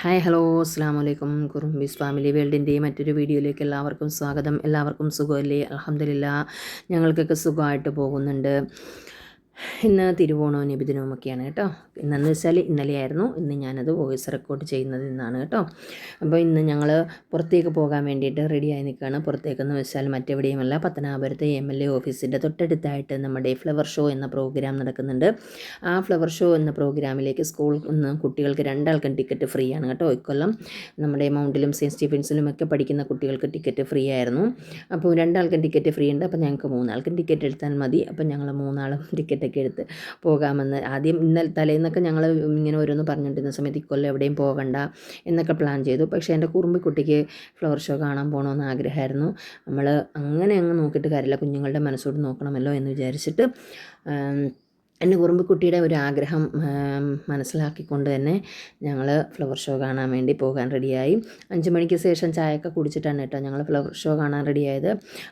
Hi hello അസ്സാം വലൈക്കും കുറുംബീസ് family വേൾഡിന്റെ മറ്റൊരു വീഡിയോയിലേക്ക് എല്ലാവർക്കും സ്വാഗതം. എല്ലാവർക്കും സുഖമല്ലേ? അലഹമില്ല ഞങ്ങൾക്കൊക്കെ സുഖമായിട്ട് പോകുന്നുണ്ട്. ഇന്ന് തിരുവോണവും നിബിദിനവുമൊക്കെയാണ് കേട്ടോ. ഇന്നെന്ന് വെച്ചാൽ ഇന്നലെയായിരുന്നു. ഇന്ന് ഞാനത് വോയിസ് റെക്കോർഡ് ചെയ്യുന്നത് ഇന്നാണ് കേട്ടോ. അപ്പോൾ ഇന്ന് ഞങ്ങൾ പുറത്തേക്ക് പോകാൻ വേണ്ടിയിട്ട് റെഡിയായി നിൽക്കുകയാണ്. പുറത്തേക്കെന്ന് വെച്ചാൽ മറ്റെവിടെയുമല്ല പത്തനാപുരത്തെ എം എൽ എ ഓഫീസിന്റെ തൊട്ടടുത്തായിട്ട് നമ്മുടെ ഫ്ലവർ ഷോ എന്ന പ്രോഗ്രാം നടക്കുന്നുണ്ട്. ആ ഫ്ലവർ ഷോ എന്ന പ്രോഗ്രാമിലേക്ക് സ്കൂൾ നിന്ന് കുട്ടികൾക്ക് രണ്ടാൾക്കും ടിക്കറ്റ് ഫ്രീ ആണ് കേട്ടോ. ഇക്കൊല്ലം നമ്മുടെ മൗണ്ടിലും സെന്റ് സ്റ്റീഫൻസിലും ഒക്കെ പഠിക്കുന്ന കുട്ടികൾക്ക് ടിക്കറ്റ് ഫ്രീ ആയിരുന്നു. അപ്പോൾ രണ്ടാൾക്കും ടിക്കറ്റ് ഫ്രീ ഉണ്ട്. അപ്പോൾ ഞങ്ങൾക്ക് മൂന്നാൾക്കും ടിക്കറ്റ് എടുത്താൽ മതി. അപ്പോൾ ഞങ്ങൾ മൂന്നാളും ടിക്കറ്റൊക്കെ എടുത്ത് പോകാമെന്ന്. ആദ്യം ഇന്നലെ തലേന്നൊക്കെ ഞങ്ങൾ ഇങ്ങനെ ഓരോന്ന് പറഞ്ഞുകൊണ്ടിരുന്ന സമയത്ത് ഇക്കൊല്ലം എവിടെയും പോകണ്ട എന്നൊക്കെ പ്ലാൻ ചെയ്തു. പക്ഷേ എന്റെ കുറുമ്പിക്കുട്ടിക്ക് ഫ്ലവർ ഷോ കാണാൻ പോകണമെന്ന് ആഗ്രഹമായിരുന്നു. നമ്മൾ അങ്ങനെ അങ്ങ് നോക്കിയിട്ട് കാര്യമില്ല. കുഞ്ഞുങ്ങളുടെ മനസ്സോട് നോക്കണമല്ലോ എന്ന് വിചാരിച്ചിട്ട് എന്റെ കുറുമ്പിക്കുട്ടിയുടെ ഒരു ആഗ്രഹം മനസ്സിലാക്കിക്കൊണ്ട് തന്നെ ഞങ്ങൾ ഫ്ലവർ ഷോ കാണാൻ വേണ്ടി പോകാൻ റെഡിയായി. അഞ്ച് മണിക്ക് ശേഷം ചായയൊക്കെ കുടിച്ചിട്ടാണ് കേട്ടോ ഞങ്ങൾ ഫ്ലവർ ഷോ കാണാൻ റെഡിയായത്.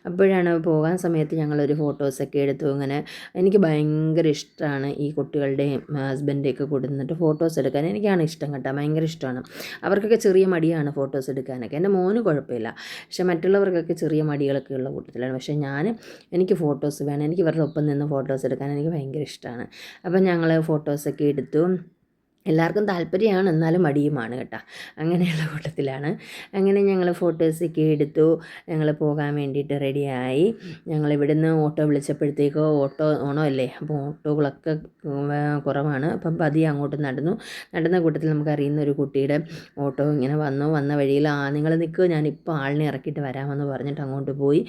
അപ്പോഴാണ് പോകാൻ സമയത്ത് ഞങ്ങളൊരു ഫോട്ടോസൊക്കെ എടുത്തു. അങ്ങനെ എനിക്ക് ഭയങ്കര ഇഷ്ടമാണ് ഈ കുട്ടികളുടെയും ഹസ്ബൻഡെയൊക്കെ കൊടുത്തിട്ട് ഫോട്ടോസ് എടുക്കാൻ. എനിക്കാണ് ഇഷ്ടം കേട്ടോ ഭയങ്കര ഇഷ്ടമാണ്. അവർക്കൊക്കെ ചെറിയ മടിയാണ് ഫോട്ടോസ് എടുക്കാനൊക്കെ. എന്റെ മോന് കുഴപ്പമില്ല. പക്ഷെ മറ്റുള്ളവർക്കൊക്കെ ചെറിയ മടികളൊക്കെ ഉള്ള കൂട്ടത്തിലാണ്. പക്ഷേ ഞാൻ എനിക്ക് ഫോട്ടോസ് വേണം. എനിക്ക് ഇവരുടെ ഒപ്പം നിന്ന് ഫോട്ടോസ് എടുക്കാൻ എനിക്ക് ഭയങ്കര ഇഷ്ടമാണ്. അപ്പം ഞങ്ങൾ ഫോട്ടോസൊക്കെ എടുത്തു. എല്ലാവർക്കും താല്പര്യമാണ് എന്നാലും മടിയുമാണ് കേട്ടോ. അങ്ങനെയുള്ള കൂട്ടത്തിലാണ്. അങ്ങനെ ഞങ്ങൾ ഫോട്ടോസൊക്കെ എടുത്തു. ഞങ്ങൾ പോകാൻ വേണ്ടിയിട്ട് റെഡിയായി ഞങ്ങൾ ഇവിടുന്ന് ഓട്ടോ വിളിച്ചപ്പോഴത്തേക്കോ ഓട്ടോ ഓണമല്ലേ? അപ്പോൾ ഓട്ടോകളൊക്കെ കുറവാണ്. അപ്പം പതി അങ്ങോട്ട് നടന്നു. നടന്ന കൂട്ടത്തിൽ നമുക്ക് അറിയുന്ന ഒരു കുട്ടിയുടെ ഓട്ടോ ഇങ്ങനെ വന്നു. വന്ന വഴിയിൽ ആ നിങ്ങൾ നിൽക്കുക ഞാനിപ്പോൾ ആളിനെ ഇറക്കിയിട്ട് വരാമെന്ന് പറഞ്ഞിട്ട് അങ്ങോട്ട് പോയി.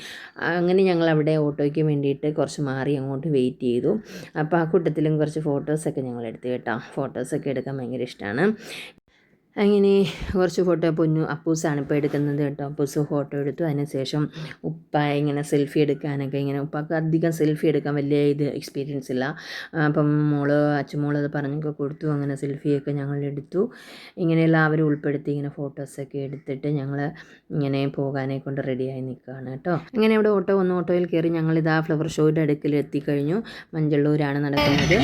അങ്ങനെ ഞങ്ങൾ അവിടെ ഓട്ടോയ്ക്ക് വേണ്ടിയിട്ട് കുറച്ച് മാറി അങ്ങോട്ട് വെയിറ്റ് ചെയ്തു. അപ്പോൾ ആ കൂട്ടത്തിലും കുറച്ച് ഫോട്ടോസൊക്കെ ഞങ്ങൾ എടുത്തു കേട്ടോ. ഫോട്ടോസൊക്കെ എടുക്കാൻ ഭയങ്കര ഇഷ്ടമാണ് അങ്ങനെ കുറച്ച് ഫോട്ടോ പൊന്നു. അപ്പൂസാണ് ഇപ്പോൾ എടുക്കുന്നത് കേട്ടോ. അപ്പൂസ് ഫോട്ടോ എടുത്തു. അതിനുശേഷം ഉപ്പ ഇങ്ങനെ സെൽഫി എടുക്കാനൊക്കെ ഇങ്ങനെ ഉപ്പാക്ക് അധികം സെൽഫി എടുക്കാൻ വലിയ ഇത് എക്സ്പീരിയൻസ് ഇല്ല. അപ്പം മോൾ അച്ഛമോൾ അത് പറഞ്ഞൊക്കെ കൊടുത്തു. അങ്ങനെ സെൽഫിയൊക്കെ ഞങ്ങൾ എടുത്തു. ഇങ്ങനെ എല്ലാവരും ഉൾപ്പെടുത്തി ഇങ്ങനെ ഫോട്ടോസൊക്കെ എടുത്തിട്ട് ഞങ്ങൾ ഇങ്ങനെ പോകാനെ കൊണ്ട് റെഡിയായി നിൽക്കുകയാണ് കേട്ടോ. അങ്ങനെ അവിടെ ഓട്ടോ വന്ന് ഓട്ടോയിൽ കയറി ഞങ്ങൾ ഇതാ ഫ്ലവർ ഷോയുടെ അടുക്കൽ എത്തിക്കഴിഞ്ഞു. മഞ്ചള്ളൂരാണ് നടക്കുന്നത്.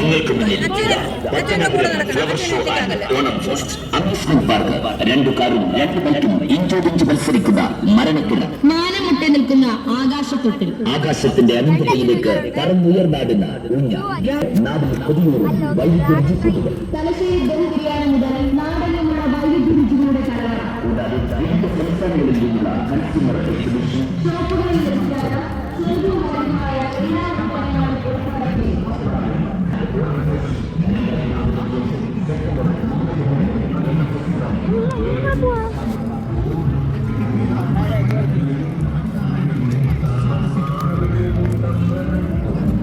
നിങ്ങൾക്ക് മുന്നിൽ രണ്ടു കാറും രണ്ട് ബൈക്കും ഇഞ്ചോടിഞ്ച് മത്സരിക്കുന്ന മരണക്കിട മാനമുട്ടി നിൽക്കുന്ന ആകാശത്തൊട്ടിൽ ആകാശത്തിന്റെ അനന്തതയിലേക്ക് പറന്നുയർന്നാടുന്ന ഊഞ്ഞ നാടിൽ കൊതിയൂറും വൈദ്യുതി കൊതുകൾ തലശ്ശേരി ദം ബിരിയാണി മുതൽ നാടെങ്ങുമുള്ള വൈവിധ്യ രുചികളുടെ കലവറ കൂടാതെ വിവിധ സംസ്ഥാനങ്ങളിൽ നിന്നുള്ള ഷോപ്പുകളിൽ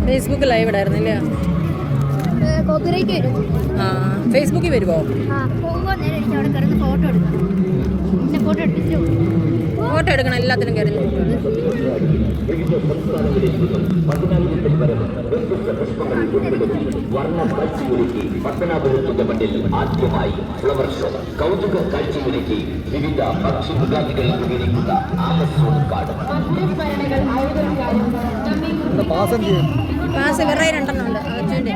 ഫേസ്ബുക്ക് ലൈവ് ഇടായിരുന്നില്ലേ കോപ്പിറൈറ്റ് വരും. ആ ഫേസ്ബുക്കിൽ വരുമോ പോകുമ്പോൾ നേരെ എനിക്ക് അവിടെ കിടന്ന് ഫോട്ടോ എടുക്കണം പിന്നെ ഫോട്ടോ. എടുക്കണം എല്ലാത്തിനും കയറി ആദ്യമായി ഫ്ലവർ ഷോ കൗതുക കാഴ്ചയൊരുക്കി വിവിധ ഉപയോഗിക്കുന്ന പാസ് വേറെ രണ്ടെണ്ണം ഉണ്ട് അച്ഛന്റെ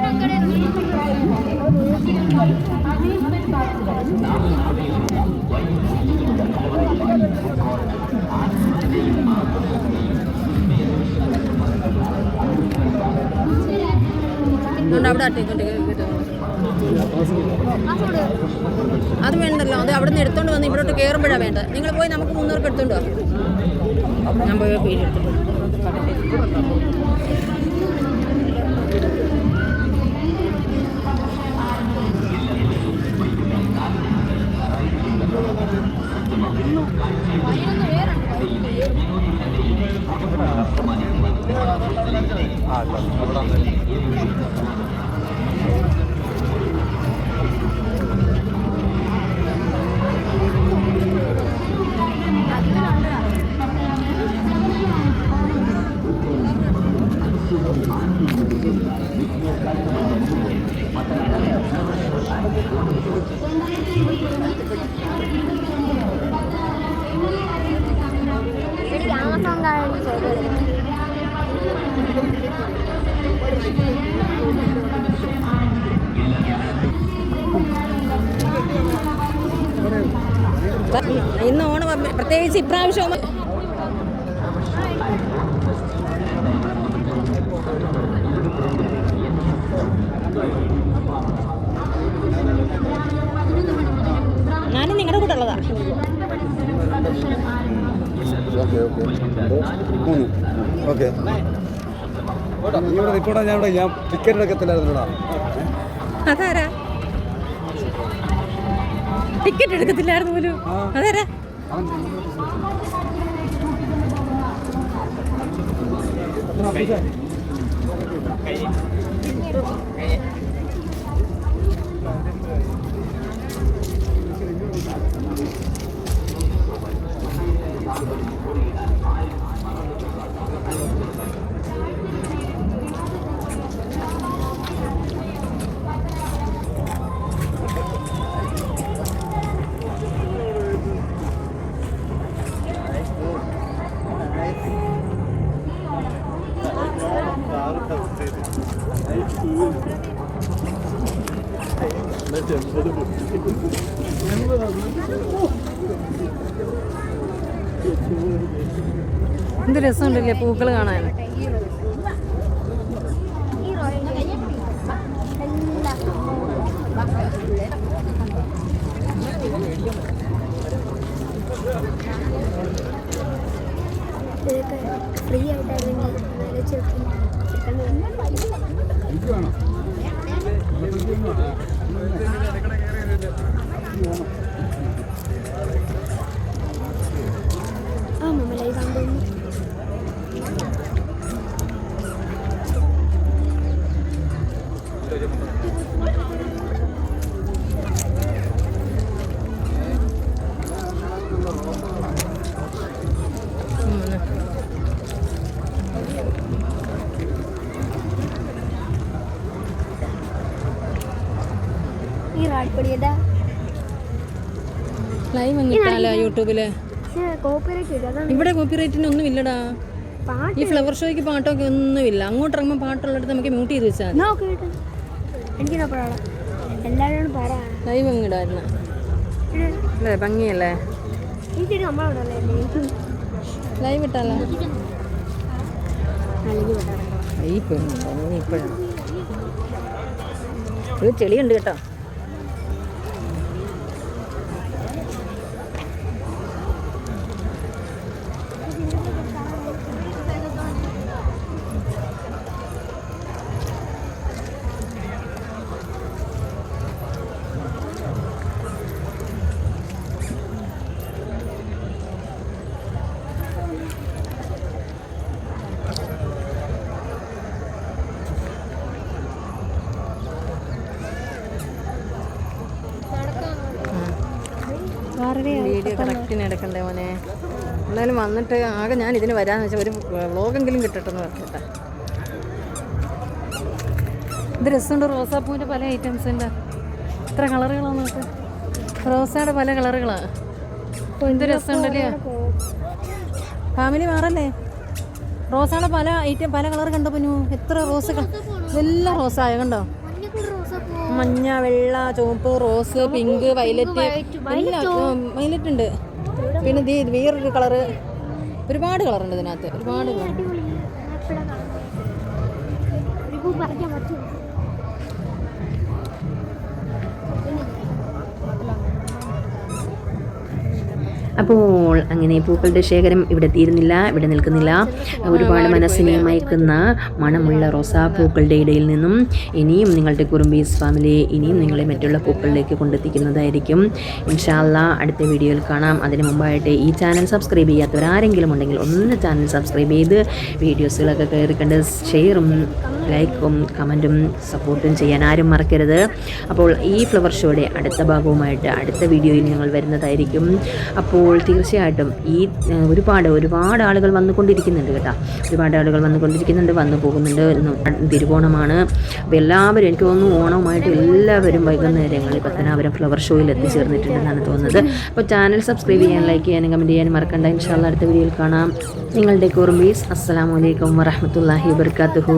അട്ടിക്കൊണ്ട് അത് വേണ്ടല്ലോ. അത് അവിടെ നിന്ന് എടുത്തോണ്ട് വന്ന് ഇവിടോട്ട് കയറുമ്പോഴാണ് വേണ്ടത്. നിങ്ങൾ പോയി നമുക്ക് മുന്നൂറ് എടുത്തോണ്ട് വാ ഞാൻ പോയി പേര് എടുത്തിട്ട് എനിക്ക് പ്രത്യേകിച്ച് ഇപ്രാവശ്യം ഞാനും നിങ്ങളുടെ കൂടെ ഉള്ളതാ. ഓക്കെ. ഇവിടെ നിൽക്കോടാ ഞാൻ ഇവിടെ ഞാൻ ടിക്കറ്റ് എടുക്കത്തില്ലായിരുന്നോടാ അതാരാ? ടിക്കറ്റ് എടുക്കത്തില്ലായിരുന്നു പോലും. എന്ത് രസമുണ്ടല്ലേ പൂക്കൾ കാണാൻ? ഫ്രീ ആയിട്ടാണെങ്കിൽ ആ മമ്മലായി കണ്ടു ഈ റാഡിപ്പൊടിയുടെ ലൈവ് വന്നിട്ടാലോ യൂട്യൂബിൽ? ഇവിടെ കോപ്പിറൈറ്റിന് ഒന്നും ഇല്ലടാ. ഈ ഫ്ലവർ ഷോയ്ക്ക് പാട്ടൊക്കെ ഒന്നുമില്ല. അങ്ങോട്ട് ഇറങ്ങുമ്പോൾ പാട്ടുള്ളിടത്ത് നമുക്ക് മ്യൂട്ട് ചെയ്ത് വെച്ചാൽ ലൈവ് അങ്ങ് ഇടായിരുന്നു? അല്ലേ ഭംഗിയല്ലേ? ലൈവ് ഇട്ടാലോ? ഈ പെണ്ണുണ്ടോ ഇപ്പോഴാണ് ഒരു ചെളിയുണ്ട് കേട്ടോ. കറക്റ്റിന് എടുക്കണ്ടേ മോനെ. എന്തായാലും വന്നിട്ട് ആകെ ഞാൻ ഇതിന് വരാന്ന് വെച്ചാൽ ഒരു വ്ളോഗെങ്കിലും കിട്ടട്ടെന്ന് പറഞ്ഞിട്ടാ. ഇത് രസമുണ്ട് റോസാപ്പൂവിന്റെ പല ഐറ്റംസ് ഉണ്ട് ഇത്ര കളറുകളാണ് നമുക്ക് റോസയുടെ പല കളറുകളാണ് അപ്പോൾ എന്ത് രസമുണ്ടല്ലേ? ഫാമിലി മാറല്ലേ? റോസയുടെ പല ഐറ്റം പല കളർ കണ്ടോ പിന്നു? എത്ര റോസ് ഇതെല്ലാം റോസായ കണ്ടോ? മഞ്ഞ വെള്ള ചുവപ്പ് റോസ് പിങ്ക് വയലറ്റ് എല്ലാം വയലറ്റ് ഉണ്ട്. പിന്നെ ഇത് വേറൊരു കളറ് ഒരുപാട് കളറുണ്ട് ഇതിനകത്ത്. ഒരുപാട് കളർ. അപ്പോൾ അങ്ങനെ പൂക്കളുടെ ശേഖരം ഇവിടെ തീരുന്നില്ല ഇവിടെ നിൽക്കുന്നില്ല. ഒരുപാട് മനസ്സിനെ മയക്കുന്ന മണമുള്ള റോസാ പൂക്കളുടെ ഇടയിൽ നിന്നും ഇനിയും നിങ്ങളുടെ കുറുമ്പീസ് ഫാമിലി ഇനിയും നിങ്ങളെ മറ്റുള്ള പൂക്കളിലേക്ക് കൊണ്ടെത്തിക്കുന്നതായിരിക്കും. ഇൻഷാല്ല അടുത്ത വീഡിയോയിൽ കാണാം. അതിന് മുമ്പായിട്ട് ഈ ചാനൽ സബ്സ്ക്രൈബ് ചെയ്യാത്തവരാരെങ്കിലും ഉണ്ടെങ്കിൽ ഒന്ന് ചാനൽ സബ്സ്ക്രൈബ് ചെയ്ത് വീഡിയോസുകളൊക്കെ കയറി കണ്ട് ഷെയറും ലൈക്കും കമന്റും സപ്പോർട്ടും ചെയ്യാൻ ആരും മറക്കരുത്. അപ്പോൾ ഈ ഫ്ലവർ ഷോയുടെ അടുത്ത ഭാഗവുമായിട്ട് അടുത്ത വീഡിയോയിൽ ഞങ്ങൾ വരുന്നതായിരിക്കും. അപ്പോൾ തീർച്ചയായിട്ടും ഈ ഒരുപാട് ഒരുപാട് ആളുകൾ വന്നുകൊണ്ടിരിക്കുന്നുണ്ട് കേട്ടോ. ഒരുപാട് ആളുകൾ വന്നുകൊണ്ടിരിക്കുന്നുണ്ട് വന്നു പോകുന്നുണ്ട് തിരുവോണമാണ്. അപ്പോൾ എല്ലാവരും എനിക്ക് തോന്നുന്നു ഓണവുമായിട്ട് എല്ലാവരും വൈകുന്നേരങ്ങളിൽ പത്തനാപുരം ഫ്ലവർ ഷോയിൽ എത്തിച്ചേർന്നിട്ടുണ്ടെന്നാണ് തോന്നുന്നത്. അപ്പോൾ ചാനൽ സബ്സ്ക്രൈബ് ചെയ്യാൻ ലൈക്ക് ചെയ്യാനും കമന്റ് ചെയ്യാനും മറക്കണ്ട. ഇൻഷാല്ല അടുത്ത വീഡിയോയിൽ കാണാം. നിങ്ങളുടെ കുറുമ്പീസ് അസ്സാം വലൈക്കും വറഹമത്തല്ലാഹി വബർക്കാത്തുഹു